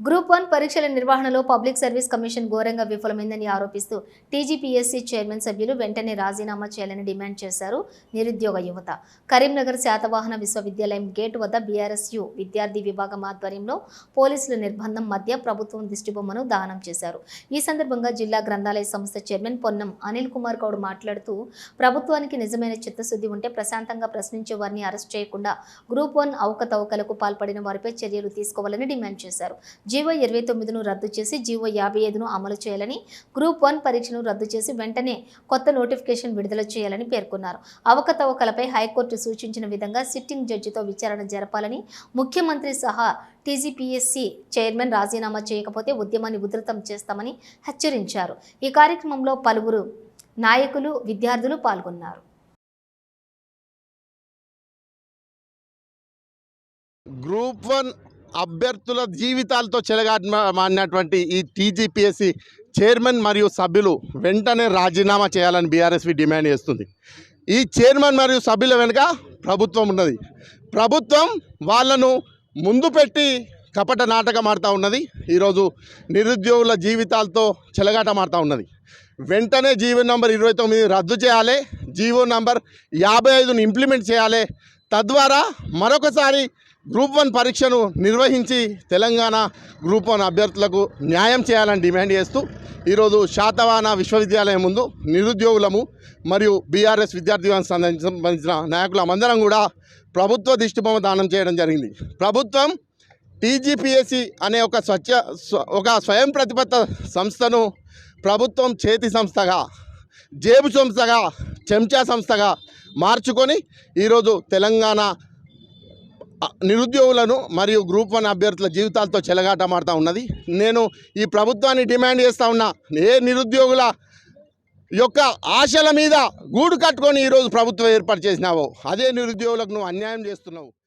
Group one పరీక్షల నిర్వహణలో public service commission ఘోరంగా విఫలమైందని ఆరోపిస్తూ టీజీపీఎస్సీ చైర్మన్ సభ్యులు వెంటనే రాజీనామా చేయాలని డిమాండ్ చేశారు నిరుద్యోగ యువత. కరీంనగర్ శాతవాహన విశ్వవిద్యాలయం గేట్ వద్ద బీఆర్ఎస్యు విద్యార్థి విభాగం ఆధ్వర్యంలో పోలీసుల నిర్బంధం మధ్య ప్రభుత్వం దిష్టిబొమ్మను దానం చేశారు. ఈ సందర్భంగా జిల్లా గ్రంథాలయ సంస్థ చైర్మన్ పొన్నం అనిల్ కుమార్ గౌడ్ మాట్లాడుతూ ప్రభుత్వానికి నిజమైన చిత్తశుద్ధి ఉంటే ప్రశాంతంగా ప్రశ్నించే వారిని అరెస్ట్ చేయకుండా గ్రూప్ వన్ అవకతవకలకు పాల్పడిన వారిపై చర్యలు తీసుకోవాలని డిమాండ్ చేశారు. జీవో ఇరవై తొమ్మిదిను రద్దు చేసి జీవో యాభై ఐదును అమలు చేయాలని గ్రూప్ వన్ పరీక్షను రద్దు చేసి వెంటనే కొత్త నోటిఫికేషన్ విడుదల చేయాలని పేర్కొన్నారు. అవకతవకలపై హైకోర్టు సూచించిన విధంగా సిట్టింగ్ జడ్జితో విచారణ జరపాలని ముఖ్యమంత్రి సహా టీజీపీఎస్సీ చైర్మన్ రాజీనామా చేయకపోతే ఉద్యమాన్ని ఉధృతం చేస్తామని హెచ్చరించారు. ఈ కార్యక్రమంలో పలువురు నాయకులు విద్యార్థులు పాల్గొన్నారు. గ్రూప్ వన్ అభ్యర్థుల జీవితాలతో చెలగాటమాడినటువంటి ఈ టీజీపీఎస్సీ చైర్మన్ మరియు సభ్యులు వెంటనే రాజీనామా చేయాలని బీఆర్ఎస్వి డిమాండ్ చేస్తుంది. ఈ చైర్మన్ మరియు సభ్యుల వెనుక ప్రభుత్వం ఉన్నది. ప్రభుత్వం వాళ్ళను ముందు పెట్టి కపట నాటకం ఆడుతూ ఉన్నది. ఈరోజు నిరుద్యోగుల జీవితాలతో చెలగాటమాడుతూ ఉన్నది. వెంటనే జీవో నంబర్ ఇరవై తొమ్మిది రద్దు చేయాలి. జీవో నంబర్ యాభై ఐదును ఇంప్లిమెంట్ చేయాలి. తద్వారా మరొకసారి గ్రూప్ వన్ పరీక్షను నిర్వహించి తెలంగాణ గ్రూప్ వన్ అభ్యర్థులకు న్యాయం చేయాలని డిమాండ్ చేస్తూ ఈరోజు శాతవాహన విశ్వవిద్యాలయం ముందు నిరుద్యోగులము మరియు బీఆర్ఎస్ విద్యార్థి సంబంధించిన నాయకులమందరం కూడా ప్రభుత్వ దిష్టిబొమ్మ దానం చేయడం జరిగింది. ప్రభుత్వం టీజీపీఎస్సి అనే ఒక స్వచ్ఛ ఒక స్వయం ప్రతిపత్త సంస్థను ప్రభుత్వం చేతి సంస్థగా జేబు సంస్థగా చెంచా సంస్థగా మార్చుకొని ఈరోజు తెలంగాణ నిరుద్యోగులను మరియు గ్రూప్ వన్ అభ్యర్థుల జీవితాలతో చెలగాటమాడుతూ ఉన్నది. నేను ఈ ప్రభుత్వాన్ని డిమాండ్ చేస్తూ ఉన్నా ఏ నిరుద్యోగుల యొక్క ఆశల మీద గూడు కట్టుకొని ఈరోజు ప్రభుత్వం ఏర్పాటు చేసినావో అదే నిరుద్యోగులకు నువ్వు అన్యాయం చేస్తున్నావు.